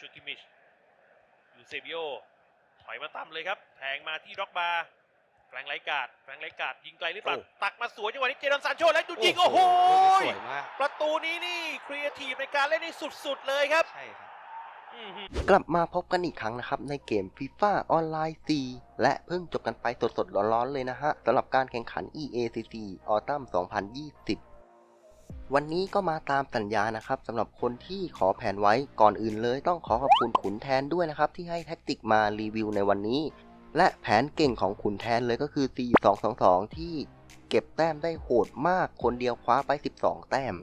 ชูคิมิชยูเซบิโอถอยมาต่ำเลยครับ แทงมาที่ด็อกบาร์แฟรงค์ไลการ์ดแฟรงค์ไลการ์ดยิงไกลหรือเปล่าโอ้ตักมาสวยจังหวะนี้เจดอนซานโชและดูยิง โอ้โหสวยมากประตูนี้นี่ครีเอทีฟในการเล่นนี่สุดๆเลยครับ ใช่ครับอื้อหือกลับมาพบกันอีกครั้งนะครับ ในเกม FIFA ออนไลน์ 4 และเพิ่งจบกันไปสดๆ ร้อนๆ เลยนะฮะสำหรับการแข่งขัน EACC Autumn 2020 วันนี้ก็มาตามสัญญานะครับสำหรับคนที่ขอแผนไว้ก่อนอื่นเลย ต้องขอขอบคุณขุนแทนด้วยนะครับ ที่ให้แท็กติกมารีวิวในวันนี้ และแผนเก่งของขุนแทนเลยก็คือ4222 ที่เก็บแต้มได้โหดมากคนเดียวคว้าไป 12 แต้ม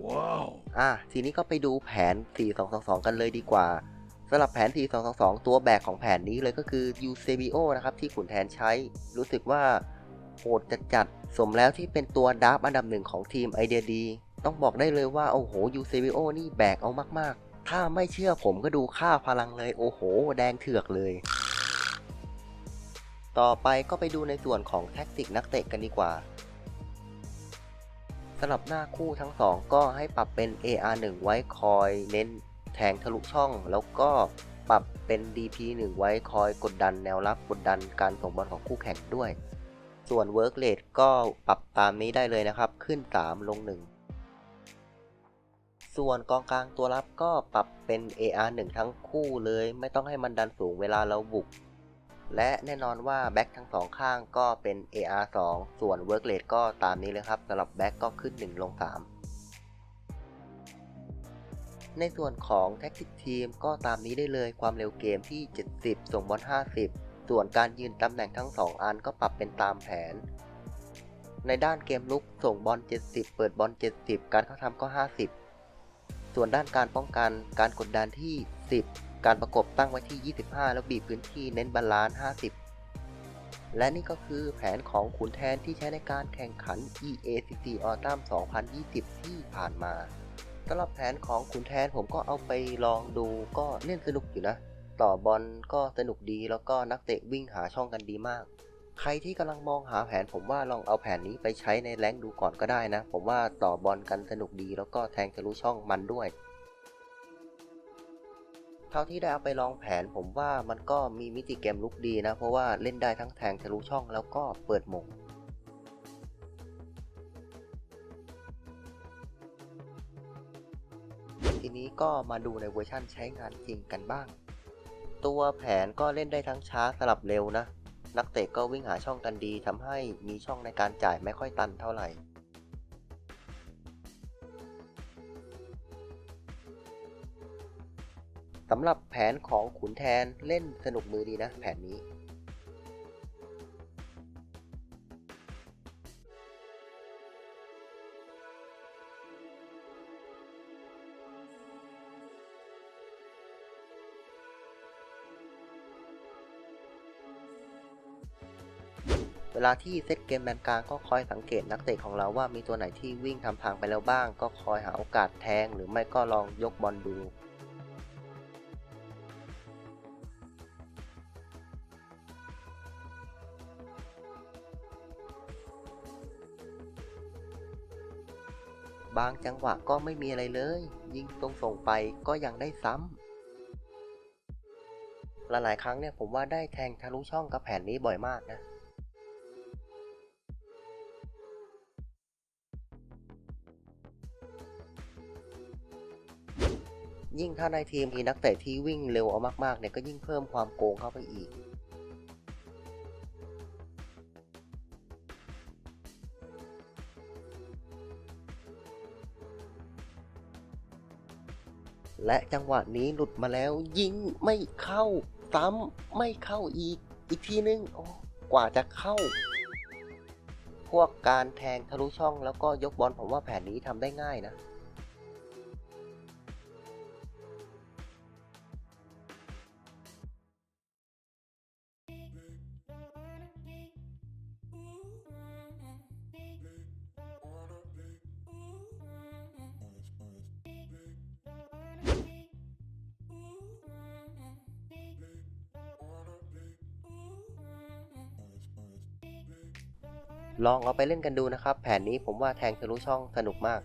อะทีนี้ก็ไปดูแผน 4222 กันเลยดีกว่าสำหรับแผน 4222 ตัวแบกของแผนนี้เลยก็คือ Eusebio นะครับที่ขุนแทนใช้ รู้สึกว่าโหดจัดจัดๆสมแล้วที่เป็นตัวดับอันดับหนึ่งของทีมไอเดียดี ต้องบอกได้เลยว่า โอ้โห Eusebio นี่แบกเอามาก ๆ ถ้าไม่เชื่อผมก็ดูค่าพลังเลย โอ้โห แดงเถือกเลย ต่อไปก็ไปดูในส่วนของแท็กติกนักเตะกันดีกว่าสำหรับหน้าคู่ทั้งสองก็ให้ปรับเป็น AR1 ไว้คอยเน้นแทงทะลุช่อง แล้วก็ปรับเป็น DP1 ไว้คอยกดดันแนวรับกดดันการส่งบอลของคู่แข่งด้วย ส่วน Work Rate ก็ปรับตามนี้ได้เลยนะครับ ขึ้น 3 ลง 1 ส่วนกองกลางตัวรับก็ปรับเป็น AR1 ทั้งคู่เลย ไม่ต้องให้มันดันสูงเวลาเราบุก และแน่นอนว่าแบ็คทั้งสองข้างก็เป็น AR2 ส่วน Work Rate ก็ตามนี้เลยครับสำหรับแบ็คก็ขึ้น 1 ลง 3 ในส่วนของแท็กติกทีมก็ตามนี้ได้เลยความเร็วเกมที่ 70 ส่งบอล 50 ส่วนการยืนตำแหน่งทั้ง 2 อันก็ปรับเป็นตามแผนในด้านเกมลุกส่งบอล 70 เปิดบอล 70 การเข้าทำก็ 50 ส่วนด้านการป้องกันการกดดันที่ 10 การประกบตั้งไว้ที่ 25 แล้วบีบพื้นที่เน้นบาลานซ์ 50 และนี่ก็คือแผนของขุนแทนที่ใช้ในการแข่งขัน EACC Autumn 2020 ที่ผ่านมาสำหรับแผนของขุนแทนผมก็เอาไปลองดูก็เล่นสนุกอยู่นะ ต่อบอลก็สนุกดีแล้วก็นักเตะวิ่งหาช่องกันดีมาก ใครที่กำลังมองหาแผนผมว่าลองเอาแผนนี้ไปใช้ในแรงดูก่อนก็ได้นะ ผมว่าต่อบอลกันสนุกดีแล้วก็แทงทะลุช่องมันด้วย เท่าที่ได้เอาไปลองแผนผมว่ามันก็มีมิติเกมลุกดีนะ เพราะว่าเล่นได้ทั้งแทงทะลุช่องแล้วก็เปิดหมงทีนี้ก็มาดูในเวอร์ชั่นใช้งานจริงกันบ้าง ตัวแผนก็เล่นได้ทั้งช้าสลับเร็วนะ นักเตะก็วิ่งหาช่องกันดีทำให้มีช่องในการจ่ายไม่ค่อยตันเท่าไหร่ สำหรับแผนของขุนแทนเล่นสนุกมือดีนะแผนนี้ เวลาที่เซตเกมแมนกลางก็คอยสังเกตนักเตะของเราว่ามีตัวไหนที่วิ่งทำทางไปแล้วบ้าง ก็คอยหาโอกาสแทง หรือไม่ก็ลองยกบอลดูบางจังหวะก็ไม่มีอะไรเลย ยิงตรงส่งไปก็ยังได้ซ้ำหลายๆครั้งเนี่ยผมว่าได้แทงทะลุช่องกับแผนนี้บ่อยมากนะ ยิ่งถ้าในทีมมีนักเตะที่วิ่งเร็วเอามากๆเนี่ยก็ยิ่งเพิ่มความโกงเข้าไปอีก และจังหวะนี้หลุดมาแล้วยิงไม่เข้าซ้ำไม่เข้าอีก อีกทีนึงโอ้กว่าจะเข้า พวกการแทงทะลุช่องแล้วก็ยกบอลผมว่าแผนนี้ทำได้ง่ายนะ ลองเอาไปเล่นกันดูนะครับ แผนนี้ผมว่าแทงทะลุช่องสนุกมาก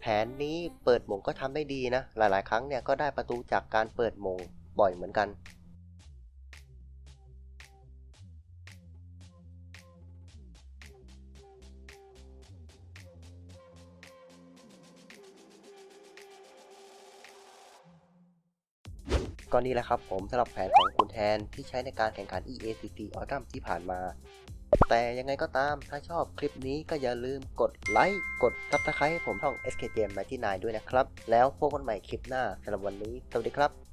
แผนนี้เปิดมงก็ทำได้ดีนะ หลาย ๆ ครั้งเนี่ยก็ได้ประตูจากการเปิดมงบ่อยเหมือนกัน ก็นี่แหละครับผมสำหรับแผนของคุณแทนที่ใช้ในการแข่งขัน EACC ออทัมที่ผ่านมา แต่ยังไงก็ตามถ้าชอบคลิปนี้ก็อย่าลืมกดไลค์กดซับสไครต์ให้ผมช่อง SKGM 99ด้วยนะครับ แล้วพบกันใหม่คลิปหน้าสำหรับวันนี้สวัสดีครับ